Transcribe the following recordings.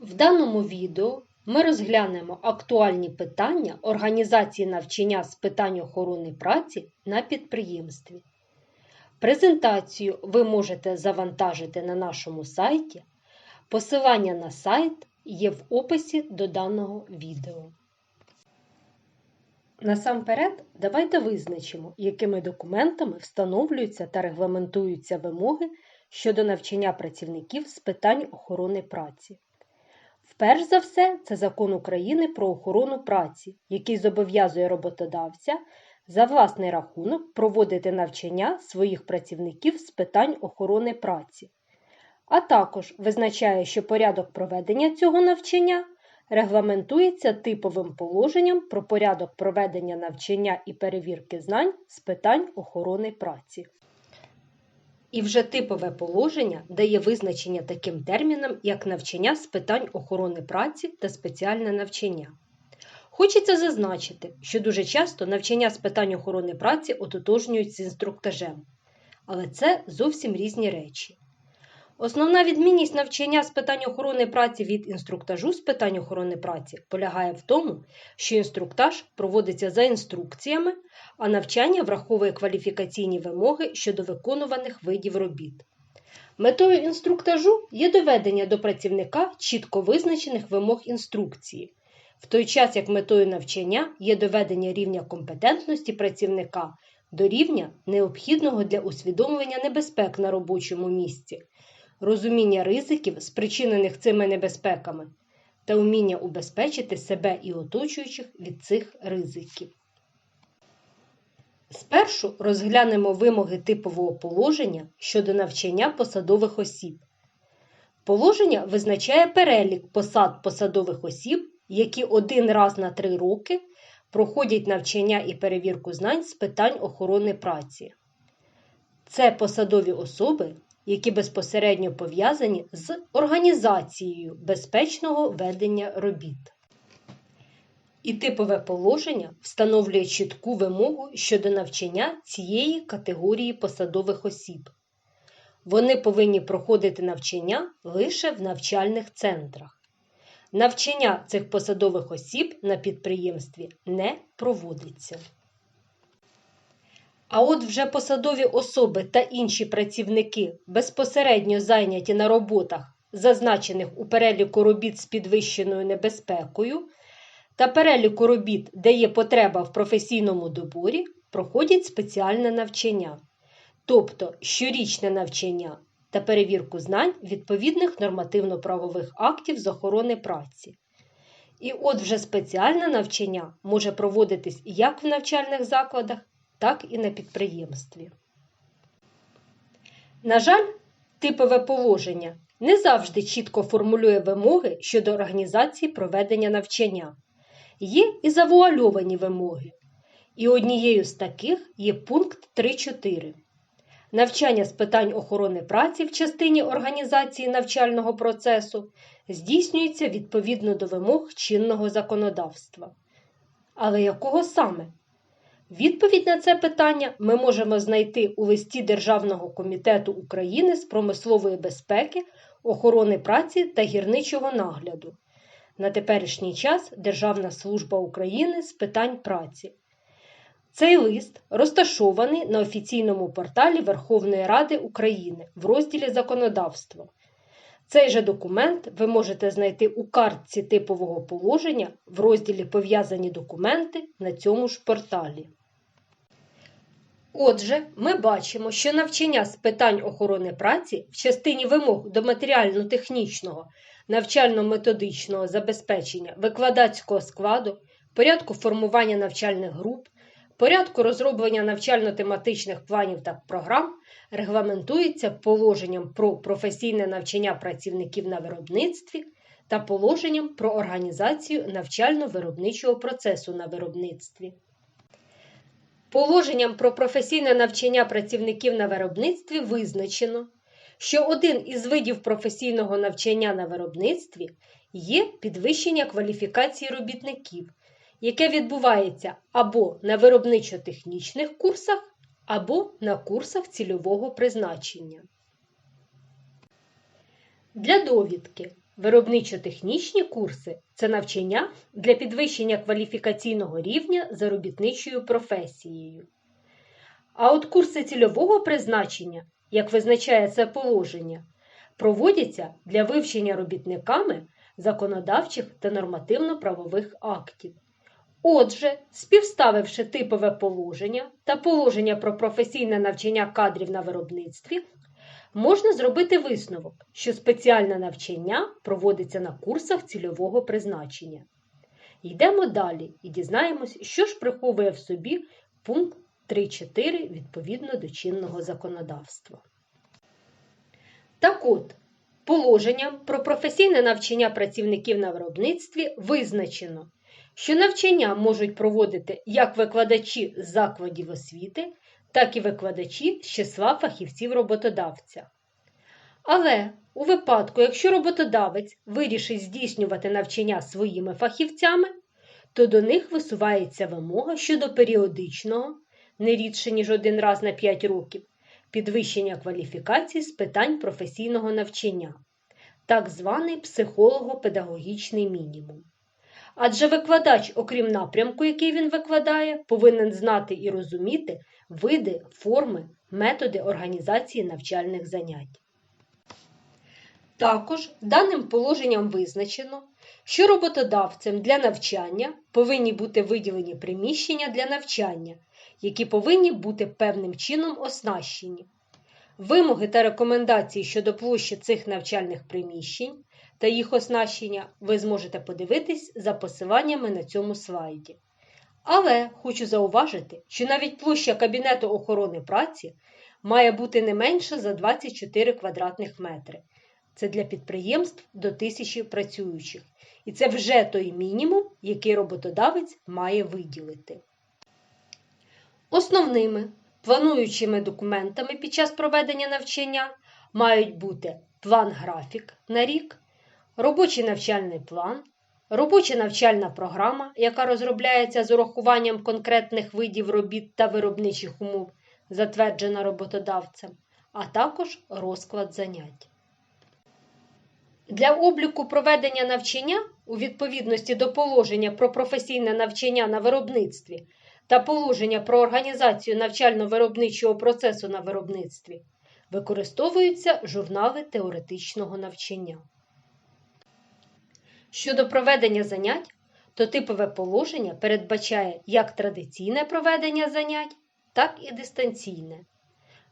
В даному відео ми розглянемо актуальні питання організації навчання з питань охорони праці на підприємстві. Презентацію ви можете завантажити на нашому сайті. Посилання на сайт є в описі до даного відео. Насамперед, давайте визначимо, якими документами встановлюються та регламентуються вимоги щодо навчання працівників з питань охорони праці. Вперш за все, це закон України про охорону праці, який зобов'язує роботодавця за власний рахунок проводити навчання своїх працівників з питань охорони праці, а також визначає, що порядок проведення цього навчання регламентується типовим положенням про порядок проведення навчання і перевірки знань з питань охорони праці. І вже типове положення дає визначення таким термінам, як навчання з питань охорони праці та спеціальне навчання. Хочеться зазначити, що дуже часто навчання з питань охорони праці ототожнюють з інструктажем, але це зовсім різні речі. Основна відмінність навчання з питань охорони праці від інструктажу з питань охорони праці полягає в тому, що інструктаж проводиться за інструкціями, а навчання враховує кваліфікаційні вимоги щодо виконуваних видів робіт. Метою інструктажу є доведення до працівника чітко визначених вимог інструкції, в той час як метою навчання є доведення рівня компетентності працівника до рівня необхідного для усвідомлення небезпек на робочому місці розуміння ризиків, спричинених цими небезпеками, та вміння убезпечити себе і оточуючих від цих ризиків. Спершу розглянемо вимоги типового положення щодо навчання посадових осіб. Положення визначає перелік посад посадових осіб, які один раз на три роки проходять навчання і перевірку знань з питань охорони праці. Це посадові особи, які безпосередньо пов'язані з організацією безпечного ведення робіт. І типове положення встановлює чітку вимогу щодо навчання цієї категорії посадових осіб. Вони повинні проходити навчання лише в навчальних центрах. Навчання цих посадових осіб на підприємстві не проводиться. А от вже посадові особи та інші працівники безпосередньо зайняті на роботах, зазначених у переліку робіт з підвищеною небезпекою, та переліку робіт, де є потреба в професійному доборі, проходять спеціальне навчання, тобто щорічне навчання та перевірку знань відповідних нормативно-правових актів з охорони праці. І от вже спеціальне навчання може проводитись як в навчальних закладах, так і на підприємстві. На жаль, типове положення не завжди чітко формулює вимоги щодо організації проведення навчання. Є і завуальовані вимоги. І однією з таких є пункт 3.4. Навчання з питань охорони праці в частині організації навчального процесу здійснюється відповідно до вимог чинного законодавства. Але якого саме? Відповідь на це питання ми можемо знайти у листі Державного комітету України з промислової безпеки, охорони праці та гірничого нагляду. На теперішній час Державна служба України з питань праці. Цей лист розташований на офіційному порталі Верховної Ради України в розділі Законодавство. Цей же документ ви можете знайти у картці типового положення в розділі Пов'язані документи на цьому ж порталі. Отже, ми бачимо, що навчання з питань охорони праці в частині вимог до матеріально-технічного, навчально-методичного забезпечення викладацького складу, порядку формування навчальних груп, порядку розроблення навчально-тематичних планів та програм регламентується положенням про професійне навчання працівників на виробництві та положенням про організацію навчально-виробничого процесу на виробництві. Положенням про професійне навчання працівників на виробництві визначено, що один із видів професійного навчання на виробництві є підвищення кваліфікації робітників, яке відбувається або на виробничо-технічних курсах, або на курсах цільового призначення. Для довідки Виробничо-технічні курси це навчання для підвищення кваліфікаційного рівня за робітничою професією. А от курси цільового призначення, як визначає це положення, проводяться для вивчення робітниками законодавчих та нормативно-правових актів. Отже, співставивши типове положення та положення про професійне навчання кадрів на виробництві, можна зробити висновок, що спеціальне навчання проводиться на курсах цільового призначення. Йдемо далі і дізнаємось, що ж приховує в собі пункт 3.4 відповідно до чинного законодавства. Так от, положенням про професійне навчання працівників на виробництві визначено, що навчання можуть проводити як викладачі закладів освіти, так і викладачі з числа фахівців роботодавця. Але у випадку, якщо роботодавець вирішить здійснювати навчання своїми фахівцями, то до них висувається вимога щодо періодичного, не рідше ніж один раз на 5 років, підвищення кваліфікації з питань професійного навчання, так званий психолого-педагогічний мінімум. Адже викладач, окрім напрямку, який він викладає, повинен знати і розуміти види, форми, методи організації навчальних занять. Також даним положенням визначено, що роботодавцем для навчання повинні бути виділені приміщення для навчання, які повинні бути певним чином оснащені. Вимоги та рекомендації щодо площі цих навчальних приміщень та їх оснащення ви зможете подивитись за посиланнями на цьому слайді. Але хочу зауважити, що навіть площа Кабінету охорони праці має бути не менша за 24 квадратних метри. Це для підприємств до тисячі працюючих. І це вже той мінімум, який роботодавець має виділити. Основними плануючими документами під час проведення навчання мають бути план-графік на рік, робочий навчальний план, робоча навчальна програма, яка розробляється з урахуванням конкретних видів робіт та виробничих умов, затверджена роботодавцем, а також розклад занять. Для обліку проведення навчання у відповідності до положення про професійне навчання на виробництві та положення про організацію навчально-виробничого процесу на виробництві використовуються журнали теоретичного навчання. Щодо проведення занять, то типове положення передбачає як традиційне проведення занять, так і дистанційне.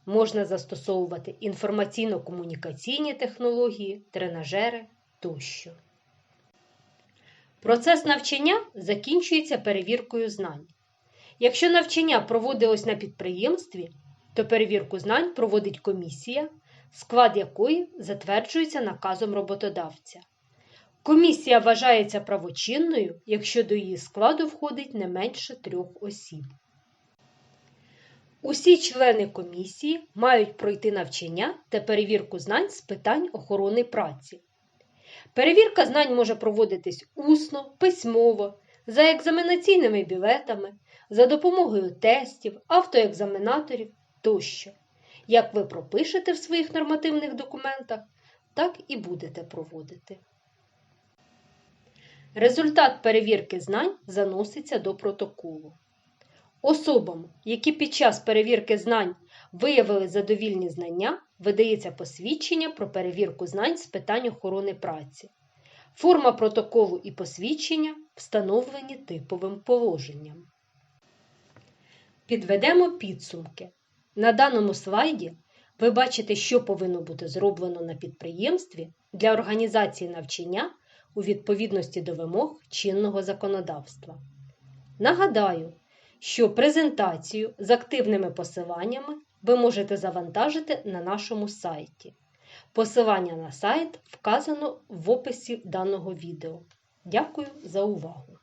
Можна застосовувати інформаційно-комунікаційні технології, тренажери тощо. Процес навчання закінчується перевіркою знань. Якщо навчання проводилось на підприємстві, то перевірку знань проводить комісія, склад якої затверджується наказом роботодавця. Комісія вважається правочинною, якщо до її складу входить не менше трьох осіб. Усі члени комісії мають пройти навчання та перевірку знань з питань охорони праці. Перевірка знань може проводитись усно, письмово, за екзаменаційними білетами, за допомогою тестів, автоекзаменаторів тощо. Як ви пропишете в своїх нормативних документах, так і будете проводити. Результат перевірки знань заноситься до протоколу. Особам, які під час перевірки знань виявили задовільні знання, видається посвідчення про перевірку знань з питань охорони праці. Форма протоколу і посвідчення встановлені типовим положенням. Підведемо підсумки. На даному слайді ви бачите, що повинно бути зроблено на підприємстві для організації навчання у відповідності до вимог чинного законодавства. Нагадаю, що презентацію з активними посиланнями ви можете завантажити на нашому сайті. Посилання на сайт вказано в описі даного відео. Дякую за увагу!